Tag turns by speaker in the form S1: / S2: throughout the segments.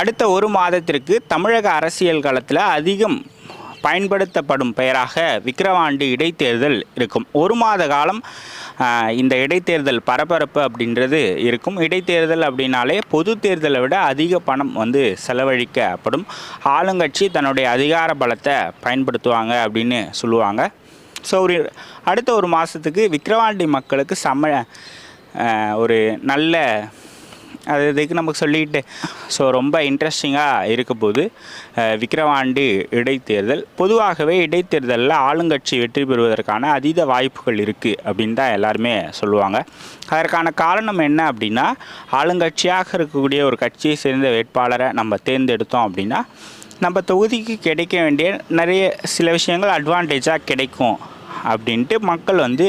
S1: அடுத்த ஒரு மாதத்திற்கு தமிழக அரசியல் களத்தில் அதிகம் பயன்படுத்தப்படும் பெயராக விக்கிரவாண்டி இடைத்தேர்தல் இருக்கும். ஒரு மாத காலம் இந்த இடைத்தேர்தல் பரபரப்பு அப்படின்றது இருக்கும். இடைத்தேர்தல் அப்படின்னாலே பொது தேர்தலை விட அதிக பணம் வந்து செலவழிக்கப்படும். ஆளுங்கட்சி தன்னுடைய அதிகார பலத்தை பயன்படுத்துவாங்க அப்படின்னு சொல்லுவாங்க. ஸோ ஒரு அடுத்த ஒரு மாதத்துக்கு விக்கிரவாண்டி மக்களுக்கு சம ஒரு நல்ல அது இதுக்கு நமக்கு சொல்லிக்கிட்டு. ஸோ ரொம்ப இன்ட்ரெஸ்டிங்காக இருக்க போது அஹ், இடைத்தேர்தல். பொதுவாகவே இடைத்தேர்தலில் ஆளுங்கட்சி வெற்றி பெறுவதற்கான அதீத வாய்ப்புகள் இருக்குது அப்படின்னு தான் எல்லாருமே சொல்லுவாங்க. அதற்கான காரணம் என்ன அப்படின்னா ஆளுங்கட்சியாக இருக்கக்கூடிய ஒரு கட்சியை சேர்ந்த வேட்பாளரை நம்ம தேர்ந்தெடுத்தோம் அப்படின்னா நம்ம தொகுதிக்கு கிடைக்க வேண்டிய நிறைய சில விஷயங்கள் அட்வான்டேஜாக கிடைக்கும். அப்படின்ட்டு மக்கள் வந்து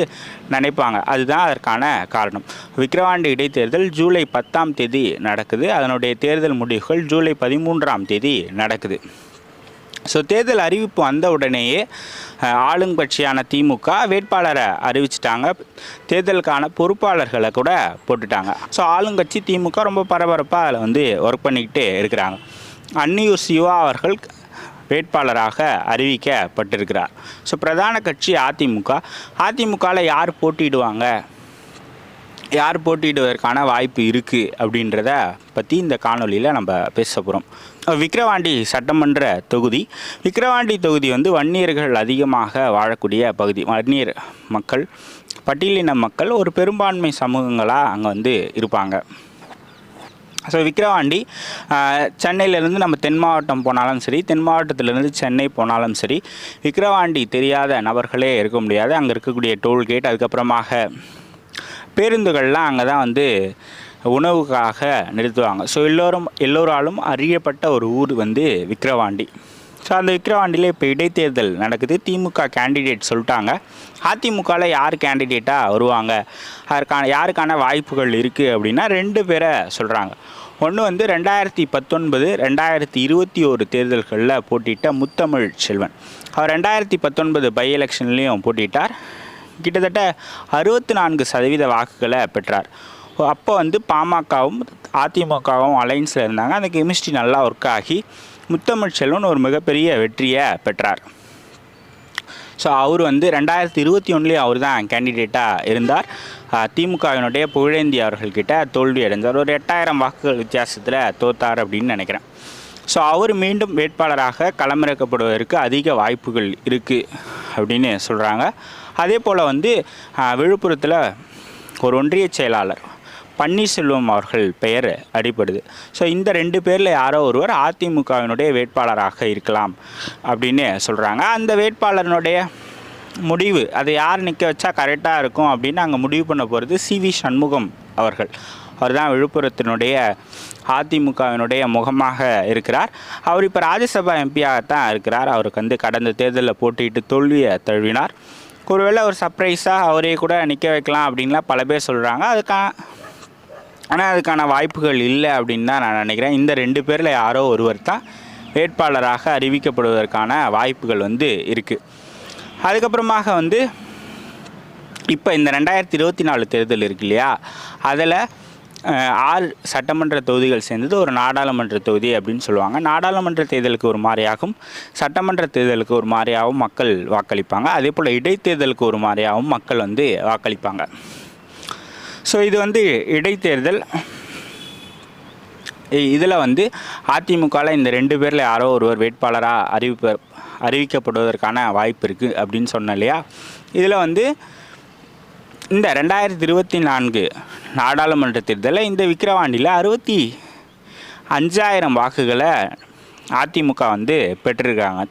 S1: நினைப்பாங்க. அதுதான் அதற்கான காரணம். விக்கிரவாண்டி இடைத்தேர்தல் ஜூலை பத்தாம் தேதி நடக்குது. அதனுடைய தேர்தல் முடிவுகள் ஜூலை பதிமூன்றாம் தேதி நடக்குது. ஸோ தேர்தல் அறிவிப்பு வந்த உடனேயே ஆளுங்கட்சியான திமுக வேட்பாளரை அறிவிச்சிட்டாங்க. தேர்தலுக்கான பொறுப்பாளர்களை கூட போட்டுட்டாங்க. ஸோ ஆளுங்கட்சி திமுக ரொம்ப பரபரப்பாக அதில் வந்து ஒர்க் பண்ணிக்கிட்டு இருக்கிறாங்க. அன்னியூர் சிவா அவர்கள் வேட்பாளராக அறிவிக்கப்பட்டிருக்கிறார். ஸோ பிரதான கட்சி அதிமுக. அதிமுகவில் யார் போட்டியிடுவாங்க? யார் போட்டியிடுவதற்கான வாய்ப்பு இருக்குது அப்படின்றத பற்றி இந்த காணொலியில் நம்ம பேச போகிறோம் விக்கிரவாண்டி சட்டமன்ற தொகுதி. விக்கிரவாண்டி தொகுதி வந்து வன்னியர்கள் அதிகமாக வாழக்கூடிய பகுதி. வன்னியர் மக்கள் பட்டியலின மக்கள் ஒரு பெரும்பான்மை சமூகங்களாக அங்கே வந்து இருப்பாங்க. ஸோ விக்கிரவாண்டி சென்னையிலேருந்து நம்ம தென் மாவட்டம் போனாலும் சரி தென் மாவட்டத்திலேருந்து சென்னை போனாலும் சரி விக்கிரவாண்டி தெரியாத நபர்களே இருக்க முடியாது. அங்கே இருக்கக்கூடிய டோல்கேட் அதுக்கப்புறமாக பேருந்துகள்லாம் அங்கே தான் வந்து உணவுக்காக நிறுத்துவாங்க. ஸோ எல்லோரும் எல்லோராலும் அறியப்பட்ட ஒரு ஊர் வந்து விக்கிரவாண்டி. ஸோ அந்த விக்கிரவாண்டியில் இப்போ இடைத்தேர்தல் நடக்குது. திமுக கேண்டிடேட் சொல்லிட்டாங்க. அதிமுகவில் யார் கேண்டிடேட்டாக வருவாங்க? அதற்கான யாருக்கான வாய்ப்புகள் இருக்குது அப்படின்னா ரெண்டு பேரை சொல்கிறாங்க ஒன்று வந்து ரெண்டாயிரத்தி பத்தொன்பது ரெண்டாயிரத்தி இருபத்தி ஒரு தேர்தல்களில் போட்டியிட்ட முத்தமிழ் செல்வன். அவர் ரெண்டாயிரத்தி பத்தொன்பது பை எலெக்ஷன்லேயும் போட்டிட்டார் கிட்டத்தட்ட அறுபத்தி நான்கு சதவீத வாக்குகளை பெற்றார். அப்போ வந்து பாமகவும் அதிமுகவும் அலைன்ஸில் இருந்தாங்க. அந்த கெமிஸ்ட்ரி நல்லா ஒர்க் ஆகி முத்தமிழ் செல்வன் ஒரு மிகப்பெரிய வெற்றியை பெற்றார். ஸோ அவர் வந்து ரெண்டாயிரத்தி இருபத்தி ஒன்றுலேயும் அவர் தான் கேண்டிடேட்டாக இருந்தார் திமுகவினுடைய புகழேந்தி அவர்கள்கிட்ட தோல்வி அடைந்தார். ஒரு எட்டாயிரம் வாக்குகள் வித்தியாசத்தில் தோத்தார் அப்படின்னு நினைக்கிறேன். ஸோ அவர் மீண்டும் வேட்பாளராக களமிறக்கப்படுவதற்கு அதிக வாய்ப்புகள் இருக்குது அப்படின்னு சொல்கிறாங்க அதே போல் வந்து விழுப்புரத்தில் ஒரு ஒன்றிய செயலாளர் பன்னீர்செல்வம் அவர்கள் பெயர் அடிப்படுது ஸோ இந்த ரெண்டு பேரில் யாரோ ஒருவர் அதிமுகவினுடைய வேட்பாளராக இருக்கலாம் அப்படின்னு சொல்கிறாங்க அந்த வேட்பாளரினுடைய முடிவு அதை யார் நிற்க வச்சா கரெக்டாக இருக்கும் அப்படின்னு அங்கே முடிவு பண்ண போகிறது சி வி சண்முகம் அவர்கள். அவர் தான் விழுப்புரத்தினுடைய அதிமுகவினுடைய முகமாக இருக்கிறார். அவர் இப்போ ராஜ்யசபா எம்பியாகத்தான் இருக்கிறார். அவருக்கு வந்து கடந்த தேர்தலில் போட்டியிட்டு தோல்வியை தழுவினார். ஒருவேளை ஒரு சர்ப்ரைஸாக அவரே கூட நிற்க வைக்கலாம் அப்படின்லாம் பல பேர் சொல்கிறாங்க அதுக்கான ஆனால் அதுக்கான வாய்ப்புகள் இல்லை அப்படின்னு தான் நான் நினைக்கிறேன். இந்த ரெண்டு பேரில் யாரோ ஒருவர் தான் வேட்பாளராக அறிவிக்கப்படுவதற்கான வாய்ப்புகள் வந்து இருக்குது அதுக்கப்புறமாக வந்து இப்போ இந்த ரெண்டாயிரத்தி இருபத்தி நாலு தேர்தல் இருக்கு இல்லையா? அதில் ஆறு சட்டமன்ற தொகுதிகள் சேர்ந்தது ஒரு நாடாளுமன்ற தொகுதி அப்படின்னு சொல்லுவாங்க. நாடாளுமன்ற தேர்தலுக்கு ஒரு மாதிரியாகவும் சட்டமன்ற தேர்தலுக்கு ஒரு மாதிரியாகவும் மக்கள் வாக்களிப்பாங்க. அதே போல் இடைத்தேர்தலுக்கு ஒரு மாதிரியாகவும் மக்கள் வந்து வாக்களிப்பாங்க. ஸோ இது வந்து இடைத்தேர்தல். இதில் வந்து அதிமுகவில் இந்த ரெண்டு பேரில் யாரோ ஒருவர் வேட்பாளராக அறிவிப்ப அறிவிக்கப்படுவதற்கான வாய்ப்பு இருக்குது அப்படின்னு சொன்னேன் இல்லையா? இதில் வந்து இந்த ரெண்டாயிரத்தி இருபத்தி நான்கு நாடாளுமன்ற தேர்தலில் இந்த விக்கிரவாண்டியில் அறுபத்தி அஞ்சாயிரம் வாக்குகளை அதிமுக வந்து பெற்றிருக்காங்க.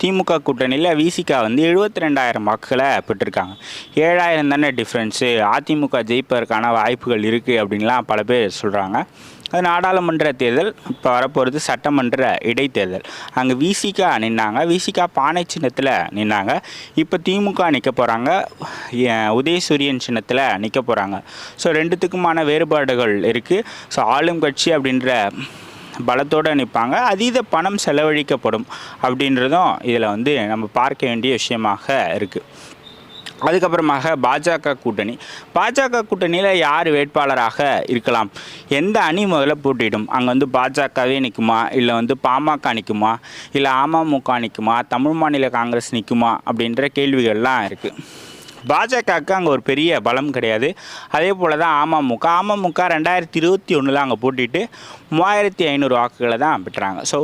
S1: திமுக கூட்டணியில் விசிகா வந்து எழுபத்தி ரெண்டாயிரம் வாக்குகளை பெற்றிருக்காங்க. ஏழாயிரம் தானே டிஃப்ரென்ஸு அதிமுக ஜெயிப்பதற்கான வாய்ப்புகள் இருக்குது அப்படின்லாம் பல பேர் சொல்கிறாங்க அது நாடாளுமன்ற தேர்தல் இப்போ வரப்போகிறது சட்டமன்ற இடைத்தேர்தல். அங்கே விசிகா நின்னாங்க. விசிகா பானை சின்னத்தில் நின்னாங்க. இப்போ திமுக நிற்க போகிறாங்க உதயசூரியன் சின்னத்தில் நிற்க போகிறாங்க ஸோ ரெண்டுத்துக்குமான வேறுபாடுகள் இருக்குது ஸோ ஆளும் கட்சி அப்படின்ற பலத்தோடு நிற்பாங்க. அதீத பணம் செலவழிக்கப்படும் அப்படின்றதும் இதில் வந்து நம்ம பார்க்க வேண்டிய விஷயமாக இருக்குது அதுக்கப்புறமாக பாஜக கூட்டணி. பாஜக கூட்டணியில் யார் வேட்பாளராக இருக்கலாம்? எந்த அணி முதல்ல போட்டியிடும்? அங்கே வந்து பாஜகவே நிற்குமா இல்லை வந்து பாமக நிற்குமா இல்லை அமமுக நிற்குமா தமிழ் மாநில காங்கிரஸ் நிற்குமா அப்படின்ற கேள்விகள்லாம் இருக்குது பாஜகவுக்கு அங்கே ஒரு பெரிய பலம் கிடையாது. அதே போல் தான் அமமுக. அமமுக ரெண்டாயிரத்தி இருபத்தி ஒன்றில் அங்கே போட்டிட்டு மூவாயிரத்தி ஐநூறு வாக்குகளை தான் பெற்றாங்க. ஸோ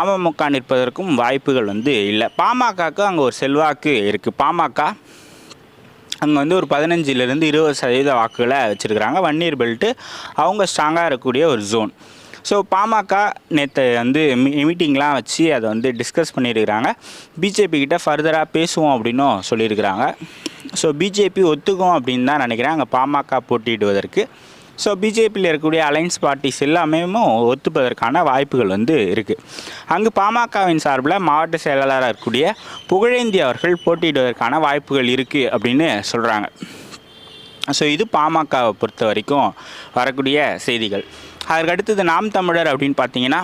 S1: அமமுக நிற்பதற்கும் வாய்ப்புகள் வந்து இல்லை. பாமகவுக்கு அங்கே ஒரு செல்வாக்கு இருக்குது பாமக அங்கே வந்து ஒரு பதினஞ்சிலேருந்து இருபது சதவீத வாக்குகளை வச்சுருக்கிறாங்க. வன்னீர் பெல்ட்டு அவங்க ஸ்ட்ராங்காக இருக்கக்கூடிய ஒரு ஜோன் ஸோ பாமக நேற்று வந்து மீட்டிங்லாம் வச்சு அதை வந்து டிஸ்கஸ் பண்ணியிருக்கிறாங்க. பிஜேபி கிட்ட ஃபர்தராக பேசுவோம் அப்படின்னும் சொல்லியிருக்கிறாங்க. ஸோ பிஜேபி ஒத்துக்கும் அப்படின்னு தான் நினைக்கிறேன். அங்கே பாமக போட்டியிடுவதற்கு. ஸோ பிஜேபியில் இருக்கக்கூடிய அலைன்ஸ் பார்ட்டிஸ் எல்லாமே ஒத்துப்பதற்கான வாய்ப்புகள் வந்து இருக்குது அங்கு பாமகவின் சார்பில் மாவட்ட செயலாளராக இருக்கக்கூடிய புகழேந்தி அவர்கள் போட்டியிடுவதற்கான வாய்ப்புகள் இருக்குது அப்படின்னு சொல்கிறாங்க ஸோ இது பாமகவை பொறுத்த வரைக்கும் வரக்கூடிய செய்திகள். அதற்கு அடுத்தது நாம் தமிழர் அப்படின்னு பார்த்தீங்கன்னா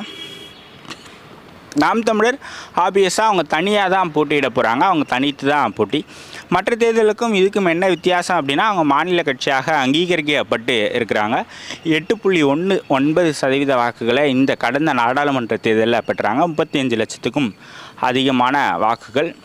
S1: நாம் தமிழர் ஆப்வியஸாக அவங்க தனியாக தான் போட்டியிட போகிறாங்க அவங்க தனித்து தான் போட்டி. மற்ற தேர்தலுக்கும் இதுக்கும் என்ன வித்தியாசம் அப்படின்னா அவங்க மாநில கட்சியாக அங்கீகரிக்கப்பட்டு இருக்கிறாங்க. எட்டு புள்ளி ஒன்று ஒன்பது சதவீத வாக்குகளை இந்த கடந்த நாடாளுமன்ற தேர்தலில் பெற்றாங்க. முப்பத்தி அஞ்சு லட்சத்துக்கும் அதிகமான வாக்குகள்.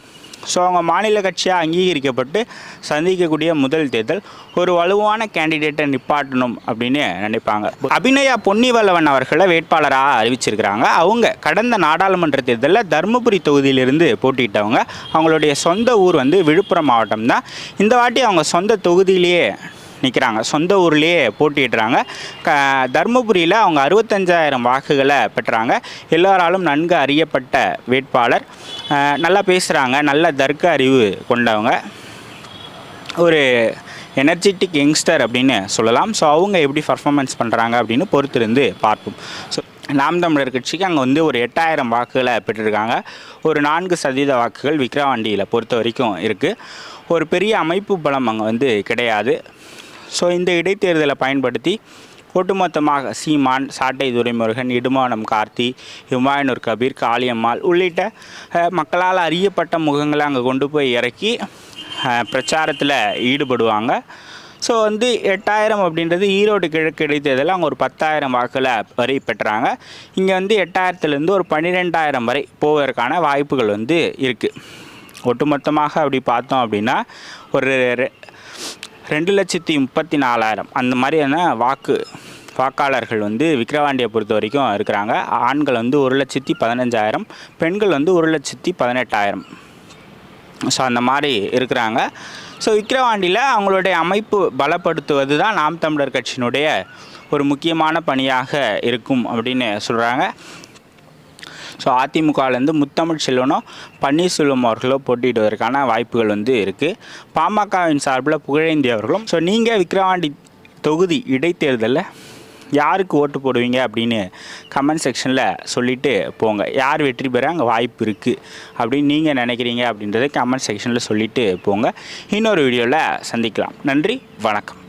S1: ஸோ அவங்க மாநில கட்சியாக அங்கீகரிக்கப்பட்டு சந்திக்கக்கூடிய முதல் தேர்தல் ஒரு வலுவான கேண்டிடேட்டை நிப்பாட்டணும் அப்படின்னு நினைப்பாங்க. அபிநயா பொன்னிவல்லவன் அவர்களை வேட்பாளராக அறிவிச்சிருக்கிறாங்க. அவங்க கடந்த நாடாளுமன்ற தேர்தலில் தருமபுரி தொகுதியிலிருந்து போட்டியிட்டவங்க. அவங்களுடைய சொந்த ஊர் வந்து விழுப்புரம் மாவட்டம் தான் இந்த வாட்டி அவங்க சொந்த தொகுதியிலேயே நிற்கிறாங்க சொந்த ஊர்லேயே போட்டியிடுறாங்க. க தருமபுரியில் அவங்க அறுபத்தஞ்சாயிரம் வாக்குகளை பெற்றாங்க. எல்லோராலும் நன்கு அறியப்பட்ட வேட்பாளர். நல்லா பேசுகிறாங்க நல்ல தர்க்க அறிவு கொண்டவங்க. ஒரு எனர்ஜெட்டிக் யங்ஸ்டர் அப்படின்னு சொல்லலாம். ஸோ அவங்க எப்படி பர்ஃபார்மன்ஸ் பண்ணுறாங்க அப்படின்னு பொறுத்திருந்து பார்ப்போம். ஸோ நாம் தமிழர் கட்சிக்கு அங்கே வந்து ஒரு எட்டாயிரம் வாக்குகளை பெற்றிருக்காங்க. ஒரு நான்கு சதவீத வாக்குகள் விக்ரவாண்டியில் பொறுத்த வரைக்கும் இருக்குது ஒரு பெரிய அமைப்பு பலம் அங்கே வந்து கிடையாது. ஸோ இந்த இடைத்தேர்தலை பயன்படுத்தி ஒட்டுமொத்தமாக சீமான் சாட்டை துரைமுருகன் இடுமானம் கார்த்தி இமாயனூர் கபீர் காளியம்மாள் உள்ளிட்ட மக்களால் அறியப்பட்ட முகங்களை அங்கே கொண்டு போய் இறக்கி பிரச்சாரத்தில் ஈடுபடுவாங்க. ஸோ வந்து எட்டாயிரம் அப்படின்றது ஈரோடு கிழக்கு இடைத்தேர்தலில் அவங்க ஒரு பத்தாயிரம் வாக்கில் வரை பெற்றாங்க. இங்கே வந்து எட்டாயிரத்துலேருந்து ஒரு பன்னிரெண்டாயிரம் வரை போவதற்கான வாய்ப்புகள் வந்து இருக்குது ஒட்டுமொத்தமாக அப்படி பார்த்தோம் அப்படின்னா ஒரு ரெ- ரெண்டு லட்சத்தி முப்பத்தி நாலாயிரம். அந்த மாதிரியான வாக்கு வாக்காளர்கள் வந்து விக்கிரவாண்டியை பொறுத்த வரைக்கும் இருக்கிறாங்க. ஆண்கள் வந்து ஒரு லட்சத்தி பதினஞ்சாயிரம் பெண்கள் வந்து ஒரு லட்சத்தி பதினெட்டாயிரம். ஸோ அந்த மாதிரி இருக்கிறாங்க. ஸோ விக்கிரவாண்டியில் அவங்களுடைய அமைப்பு பலப்படுத்துவது தான் நாம் தமிழர் கட்சியினுடைய ஒரு முக்கியமான பணியாக இருக்கும் அப்படின்னு சொல்கிறாங்க ஸோ அதிமுகலேருந்து முத்தமிழ் செல்வனோ பன்னீர்செல்வம் அவர்களோ போட்டியிடுவதற்கான வாய்ப்புகள் வந்து இருக்குது பாமகவின் சார்பில் புகழேந்தி அவர்களும். ஸோ நீங்கள் விக்கிரவாண்டி தொகுதி இடைத்தேர்தலில் யாருக்கு ஓட்டு போடுவீங்க அப்படின்னு கமெண்ட் செக்ஷனில் சொல்லிவிட்டு போங்க. யார் வெற்றி பெற அங்கே வாய்ப்பு இருக்குது அப்படின்னு நீங்கள் நினைக்கிறீங்க அப்படின்றத கமெண்ட் செக்ஷனில் சொல்லிவிட்டு போங்க. இன்னொரு வீடியோவில் சந்திக்கலாம். நன்றி வணக்கம்.